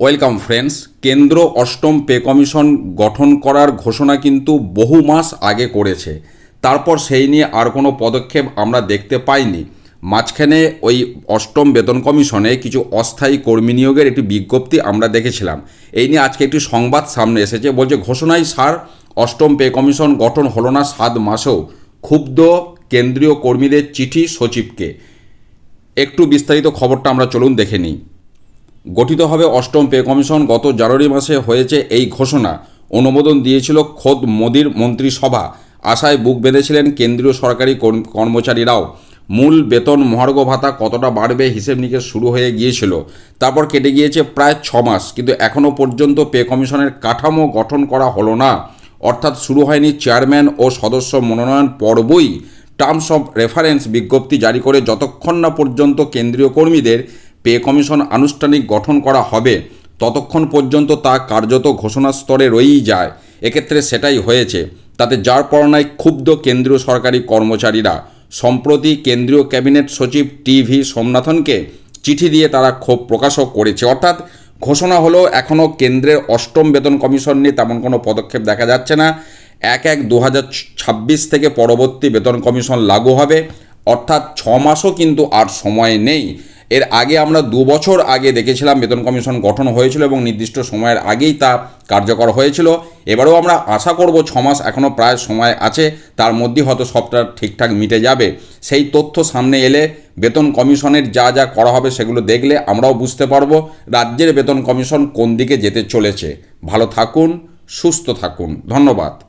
Welcome friends কেন্দ্র অষ্টম pay commission গঠন করার ঘোষণা কিন্তু বহু মাস আগে করেছে। তারপর সেই নিয়ে আর কোনো পদক্ষেপ আমরা দেখতে পাইনি। মাঝখানে ওই অষ্টম বেতন কমিশনে কিছু অস্থায়ী কর্মী নিয়োগের একটি বিজ্ঞপ্তি আমরা দেখেছিলাম। এই নিয়ে আজকে একটি সংবাদ সামনে এসেছে। বলছে, ঘোষণায় সার অষ্টম পে কমিশন গঠন হলো না সাত মাসেও। ক্ষুব্ধ কেন্দ্রীয় কর্মীদের চিঠি সচিবকে। একটু বিস্তারিত খবরটা আমরা চলুন দেখে নিই। গঠিত হবে অষ্টম পে কমিশন। গত জানুয়ারি মাসে হয়েছে এই ঘোষণা। অনুমোদন দিয়েছিল খোদ মোদির মন্ত্রিসভা। আশায় বুক বেঁধেছিলেন কেন্দ্রীয় সরকারি কর্ম- কর্মচারীরাও। মূল বেতন মহার্ঘ ভাতা কতটা বাড়বে হিসেব নিকেশ শুরু হয়ে গিয়েছিল। তারপর কেটে গিয়েছে প্রায় ছ মাস, কিন্তু এখনও পর্যন্ত পে কমিশনের কাঠামো গঠন করা হলো না। অর্থাৎ শুরু হয়নি চেয়ারম্যান ও সদস্য মনোনয়ন পর্বই। টার্মস অফ রেফারেন্স বিজ্ঞপ্তি জারি করে যতক্ষণ না পর্যন্ত কেন্দ্রীয় কর্মীদের পে কমিশন আনুষ্ঠানিক গঠন করা হবে, ততক্ষণ পর্যন্ত তা কার্যত ঘোষণা স্তরে রয়েই যায়। এক্ষেত্রে সেটাই হয়েছে। তাতে যার পরনায় ক্ষুব্ধ কেন্দ্রীয় সরকারি কর্মচারীরা, সম্প্রতি কেন্দ্রীয় ক্যাবিনেট সচিব টি ভি সোমনাথনকে চিঠি দিয়ে তারা ক্ষোভ প্রকাশও করেছে। অর্থাৎ ঘোষণা হলো এখনও কেন্দ্রের অষ্টম বেতন কমিশন নিয়ে তেমন কোনো পদক্ষেপ দেখা যাচ্ছে না। এক এক দু থেকে পরবর্তী বেতন কমিশন লাগু হবে। অর্থাৎ ছ মাসও কিন্তু আর সময় নেই। এর আগে আমরা দু বছর আগে দেখেছিলাম বেতন কমিশন গঠন হয়েছিল এবং নির্দিষ্ট সময়ের আগেই তা কার্যকর হয়েছিল। এবারেও আমরা আশা করব ছ মাস এখনও প্রায় সময় আছে, তার মধ্যেই হয়তো সবটা ঠিকঠাক মিটে যাবে। সেই তথ্য সামনে এলে বেতন কমিশনের যা যা করা হবে সেগুলো দেখলে আমরাও বুঝতে পারব রাজ্যের বেতন কমিশন কোন দিকে যেতে চলেছে। ভালো থাকুন, সুস্থ থাকুন। ধন্যবাদ।